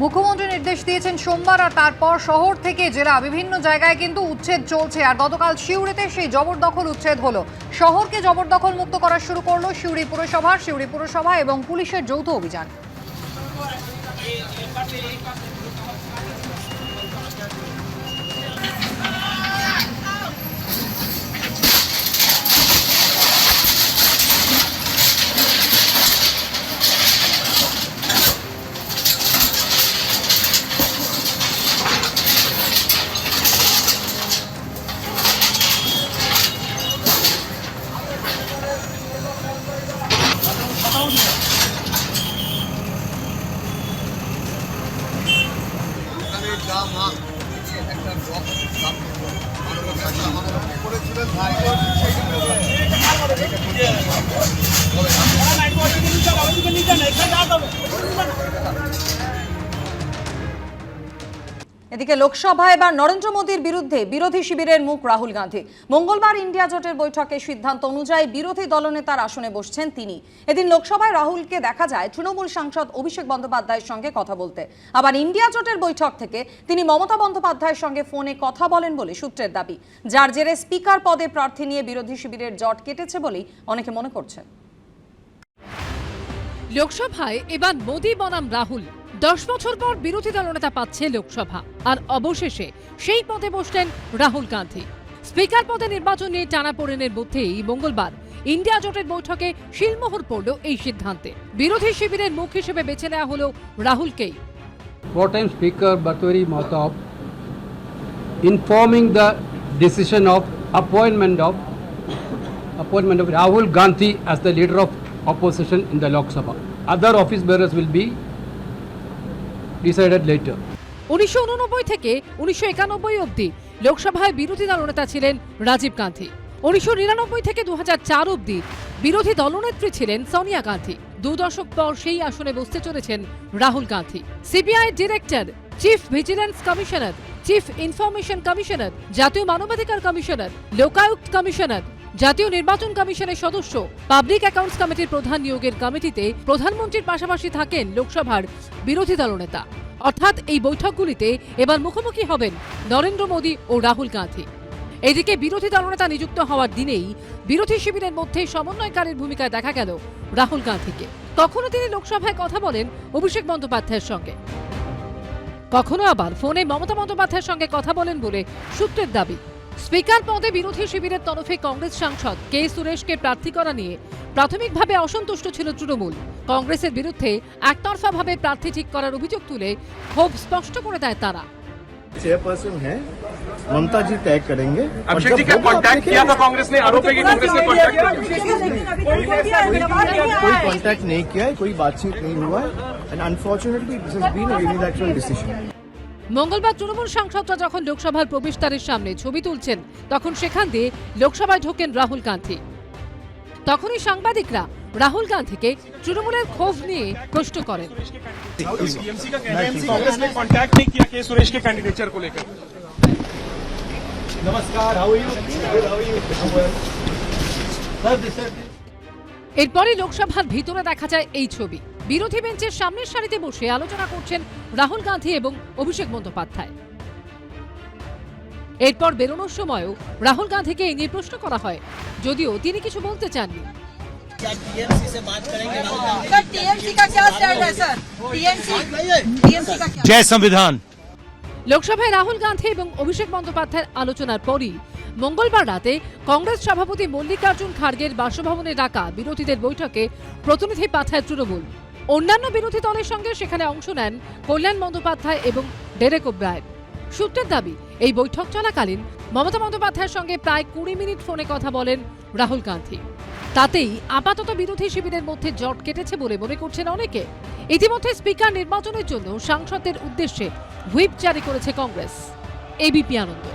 মুখ্যমন্ত্রী নির্দেশ দিয়েছেন সোমবার আর তারপর শহর থেকে জেলা বিভিন্ন জায়গায় কিন্তু উচ্ছেদ চলছে। আর গতকাল সিউড়িতে সেই জবরদখল উচ্ছেদ হল। শহরকে জবরদখল মুক্ত করা শুরু করল সিউড়ি পুরসভা সিউড়ি পুরসভা এবং পুলিশের যৌথ অভিযান। যা মাল একটা ব্লক করেছিলেন এদিকে লোকসভায় এবার নরেন্দ্র মোদীর বিরুদ্ধে বিরোধী শিবিরের মুখ রাহুল গান্ধী। মঙ্গলবার ইন্ডিয়া জোটের বৈঠকে সিদ্ধান্ত অনুযায়ী বিরোধী দলনেতার আসনে বসছেন তিনি। এদিন লোকসভায় রাহুলকে দেখা যায় তৃণমূল সাংসদ অভিষেক বন্দ্যোপাধ্যায়ের সঙ্গে কথা বলতে। আবার ইন্ডিয়া জোটের বৈঠক থেকে তিনি মমতা বন্দ্যোপাধ্যায়ের সঙ্গে ফোনে কথা বলেন বলে সূত্রের দাবি। যার জেরে স্পিকার পদে প্রার্থী নিয়ে বিরোধী শিবিরের জট কেটেছে বলেই অনেকে মনে করছেন। লোকসভায় এবার মোদী বনাম রাহুল। দশ বছর পর বিরোধী দলনেতা পাচ্ছে লোকসভা। আর অবশেষে সেই পদে বসলেন রাহুল গান্ধী। স্পিকার পদে নির্বাচন নিয়ে টানা পড়েনের মধ্যেই মঙ্গলবার ইন্ডিয়া জোটের বৈঠকে শিলমোহর পড়ল এই সিদ্ধান্তে। বিরোধী শিবিরের মুখ হিসেবে বেছে নেওয়া হল রাহুলকেই। Informing the decision of appointment of of Rahul Gandhi as the leader of opposition in the Lok Sabha other office bearers decided later. উনিশশো থেকে উনিশশো একানব্বই অবধি লোকসভায় বিরোধী দলনেতা ছিলেন রাজীব গান্ধী। উনিশশো নিরানব্বই থেকে দু অবধি বিরোধী দলনেত্রী ছিলেন সোনিয়া গান্ধী। দু দশক পর সেই আসনে বসতে চলেছেন Rahul Gandhi. CBI director, chief vigilance commissioner, chief information commissioner, জাতীয় মানবাধিকার কমিশনার, লোকায়ুক্ত কমিশনার জাতীয় নির্বাচন কমিশনের সদস্য, পাবলিক অ্যাকাউন্টস কমিটির প্রধান নিয়োগের কমিটিতে প্রধানমন্ত্রীর পাশাপাশি থাকেন লোকসভার বিরোধী দলনেতা অর্থাৎ এই বৈঠকগুলিতে এবার মুখোমুখি হবেন নরেন্দ্র মোদী ও রাহুল গান্ধী। এদিকে বিরোধী দলনেতা নিযুক্ত হওয়ার দিনেই বিরোধী শিবিরের মধ্যে সমন্বয়কারীর ভূমিকায় দেখা গেল রাহুল গান্ধীকে। কখনো তিনি লোকসভায় কথা বলেন অভিষেক বন্দ্যোপাধ্যায়ের সঙ্গে। কখনো আবার ফোনে মমতা বন্দ্যোপাধ্যায়ের সঙ্গে কথা বলেন বলে সূত্রের দাবি। স্পিকার পদে বিরোধী শিবিরের তরফে কংগ্রেস সাংসদ কে সুরেশকে প্রার্থী করা নিয়ে প্রাথমিকভাবে অসন্তুষ্ট ছিল তৃণমূল কংগ্রেসের বিরুদ্ধে একতরফাভাবে প্রার্থী ঠিক করার অভিযোগ তুলে ক্ষোভ স্পষ্ট করে দেয় তারা चेयरपर्सन है ममता जी तय करेंगे और अभिषेक जब जी क्या होगा आप कांटेक्ट किया था देखेंगे। कांग्रेस ने आरोप है कि कांग्रेस ने कांटेक्ट कोई कांटेक्ट नहीं किया है कोई बातचीत नहीं हुआ है and unfortunately this has been a unilateral decision মঙ্গলবার তৃণমূল সাংসদরা যখন লোকসভার প্রবেশদ্বারের সামনে ছবি তুলছেন তখন সেখান দিয়ে লোকসভায় ঢোকেন রাহুল গান্ধী। তখনই সাংবাদিকরা রাহুল গান্ধীকে তৃণমূলের ক্ষোভ নিয়ে প্রশ্ন করেন। এরপরে লোকসভার ভিতরে দেখা যায় এই ছবি। বিরোধী বেঞ্চের সামনের সারিতে বসে আলোচনা করছেন রাহুল গান্ধী এবং অভিষেক বন্দ্যোপাধ্যায়। এরপর বেরোনোর সময়ও রাহুল গান্ধীকে এই নিয়ে প্রশ্ন করা হয় যদিও তিনি কিছু বলতে চাননি। লোকসভায় রাহুল গান্ধী এবং অভিষেক বন্দ্যোপাধ্যায়ের আলোচনার পরই মঙ্গলবার রাতে কংগ্রেস সভাপতি মল্লিকার্জুন খার্গের বাসভবনে ডাকা বিরোধীদের বৈঠকে প্রতিনিধি পাঠায় তৃণমূল। অন্যান্য বিরোধী দলের সঙ্গে সেখানে অংশ নেন কল্যাণ বন্দ্যোপাধ্যায় এবং ডেরেক ওব্রায়ন। সূত্রের দাবি, এই বৈঠক চলাকালীন মমতা বন্দ্যোপাধ্যায়ের সঙ্গে প্রায় কুড়ি মিনিট ফোনে কথা বলেন রাহুল গান্ধী। তাতেই আপাতত বিরোধী শিবিরের মধ্যে জট কেটেছে বলে মনে করছেন অনেকে। ইতিমধ্যে স্পিকার নির্বাচনের জন্য সাংসদের উদ্দেশ্যে হুইপ জারি করেছে কংগ্রেস। এবিপি আনন্দ।